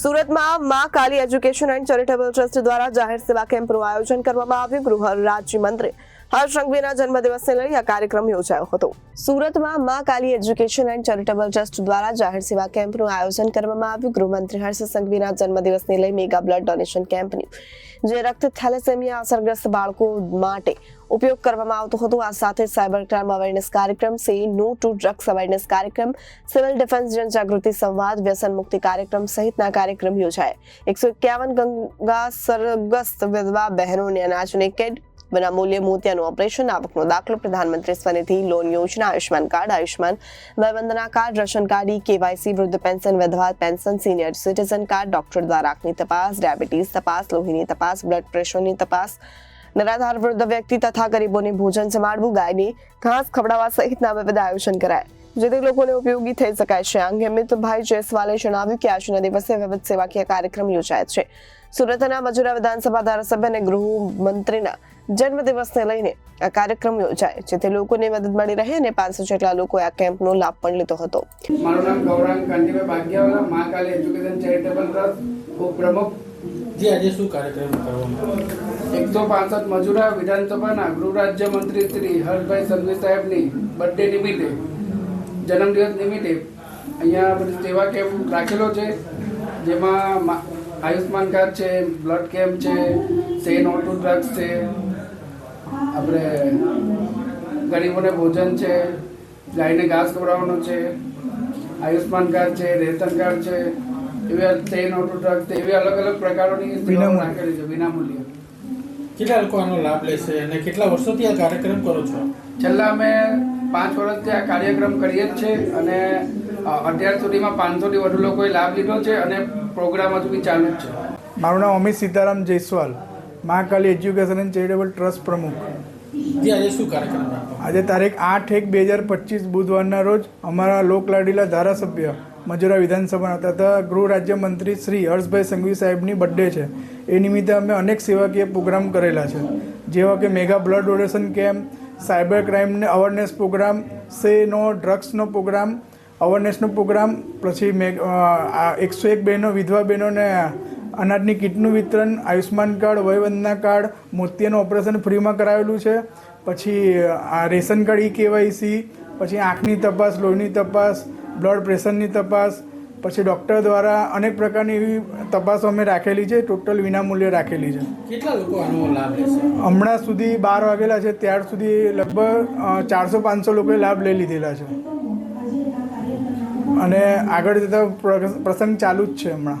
સુરતમાં Ma Kali education and charitable trust દ્વારા જાહેર સેવા કેમ્પનું આયોજન કરવામાં આવ્યું. ગૃહ રાજ્યમંત્રી હર્ષ સંઘવીના જન્મદિવસને લઈ આ કાર્યક્રમ યોજાયો હતો. સુરતમાં Ma Kali education and charitable trust દ્વારા જાહેર સેવા કેમ્પનું આયોજન કરવામાં આવ્યું. ગૃહમંત્રી હર્ષ સંઘવીના જન્મદિવસને લઈ મેગા બ્લડ ડોનેશન કેમ્પની જે રક્ત થેલેસેમિયા અસરગ્રસ્ત બાળકો માટે ઉપયોગ કરવામાં આવતો હતો. આ સાથે સાયબર ક્રાઇમ અવેરનેસ કાર્યક્રમ, say no to drugs awareness કાર્યક્રમ, સિવિલ ડિફેન્સ જનજાગૃતિ સંવાદ, વ્યસન મુક્તિ કાર્યક્રમ સહિતના કાર્યક્રમ યોજાયા. એકસો એકાવન ગંગા સરગ્રસ્ત વિધવા બહેનોને અનાજને કેડ વિનામૂલ્યે મોતિયાનું ઓપરેશન. આવકનો દાખલો પ્રધાનમંત્રી સ્વનિધિ લોન યોજના Ayushman card Ayushman Vayvandana card, ration card, E KYC, વૃદ્ધ પેન્શન, વિધવા pension, senior citizen card, doctor દ્વારા આંખની તપાસ, ડાયાબિટીસ તપાસ, લોહીની તપાસ, બ્લડ પ્રેશરની તપાસ, નિરાધાર વૃદ્ધ વ્યક્તિ તથા ગરીબોને ભોજન જમાડવું ગાયની ઘાસ ખવડાવવા સહિતના વિવિધ આયોજન કરાય. જેથી લોકોને ઉપયોગી થઈ શકાય છે. અંગે અમિતભાઈ જયસ્વાલે જણાવ્યું કે આજના દિવસે વિવિધ સેવાકીય કાર્યક્રમ યોજાય છે. સુરતના મજુરા વિધાનસભા ધારાસભ્ય અને ગૃહમંત્રીના જન્મદિવસને લઈને આ કાર્યક્રમ યોજાય જેથી લોકોને મદદ મળી રહે અને પાંચસો જેટલા લોકોએ આ કેમ્પનો લાભ પણ લીધો હતો મારું નામ Gaurang Kantibhai Bhagyawala Mahakali education charitable trust ઉપપ્રમુખ જી આજે શું કાર્યક્રમ કરવામાં? એકસો પાંસઠ મજૂરા વિધાનસભાના ગૃહ રાજ્ય મંત્રી શ્રી હર્ષભાઈ સંઘવી સાહેબની બર્થડે નિમિત્તે જન્મદિવસ નિમિત્તે અહીંયા સેવા કેમ્પ રાખેલો છે જેમાં આયુષ્માન કાર્ડ છે બ્લડ કેમ્પ છે સે નો ટુ ડ્રગ્સ છે આપણે ગરીબોને ભોજન છે ગાયને ઘાસ ખવડાવવાનું છે આયુષ્માન કાર્ડ છે રેશન કાર્ડ છે એવી ટ્રેન ઓટો ટ્રક છે એવી અલગ અલગ પ્રકારોની રાખેલી છે વિનામૂલ્યે. કેટલા લોકો આનો લાભ લેશે અને કેટલા વર્ષોથી આ કાર્યક્રમ કરો છો? છેલ્લા અમે પાંચ વર્ષથી આ કાર્યક્રમ કરીએ જ છે અને અત્યાર સુધીમાં પાંચસોથી વધુ લોકોએ લાભ લીધો છે અને પ્રોગ્રામ હજુ બી ચાલુ જ છે. મારું નામ Amit Sitaram Jaiswal. Mahakali education and charitable trust પ્રમુખ. આજે તારીખ આઠ એક બે હજાર પચીસ બુધવારના રોજ અમારા લોકલાડીલા ધારાસભ્ય મજુરા વિધાનસભાના તથા ગૃહ રાજ્યમંત્રી શ્રી હર્ષભાઈ સંઘવી સાહેબની બર્થડે છે. એ નિમિત્તે અમે અનેક સેવાકીય પ્રોગ્રામ કરેલા છે. જેવા કે mega blood donation camp cyber ક્રાઇમને awareness program say no ડ્રગ્સનો programme અવેરનેસનો programme પછી મેગ એકસો એક બહેનો વિધવા બહેનોને અનાજની કીટનું વિતરણ આયુષ્માન કાર્ડ વયવંદના કાર્ડ મોતિયાનું ઓપરેશન ફ્રીમાં કરાવેલું છે. પછી આ રેશન કાર્ડ ઈ કેવાયસી પછી આંખની તપાસ લોહીની તપાસ બ્લડ પ્રેશરની તપાસ પછી ડૉક્ટર દ્વારા અનેક પ્રકારની એવી તપાસો અમે રાખેલી છે ટોટલ વિનામૂલ્યે રાખેલી છે. કેટલા લોકો આનો લાભ લેશે હમણાં સુધી બાર વાગેલા છે ત્યાર સુધી લગભગ ચારસો પાંચસો લોકોએ લાભ લઈ લીધેલા છે. અને આગળ જતા પ્રસંગ ચાલુ જ છે હમણાં.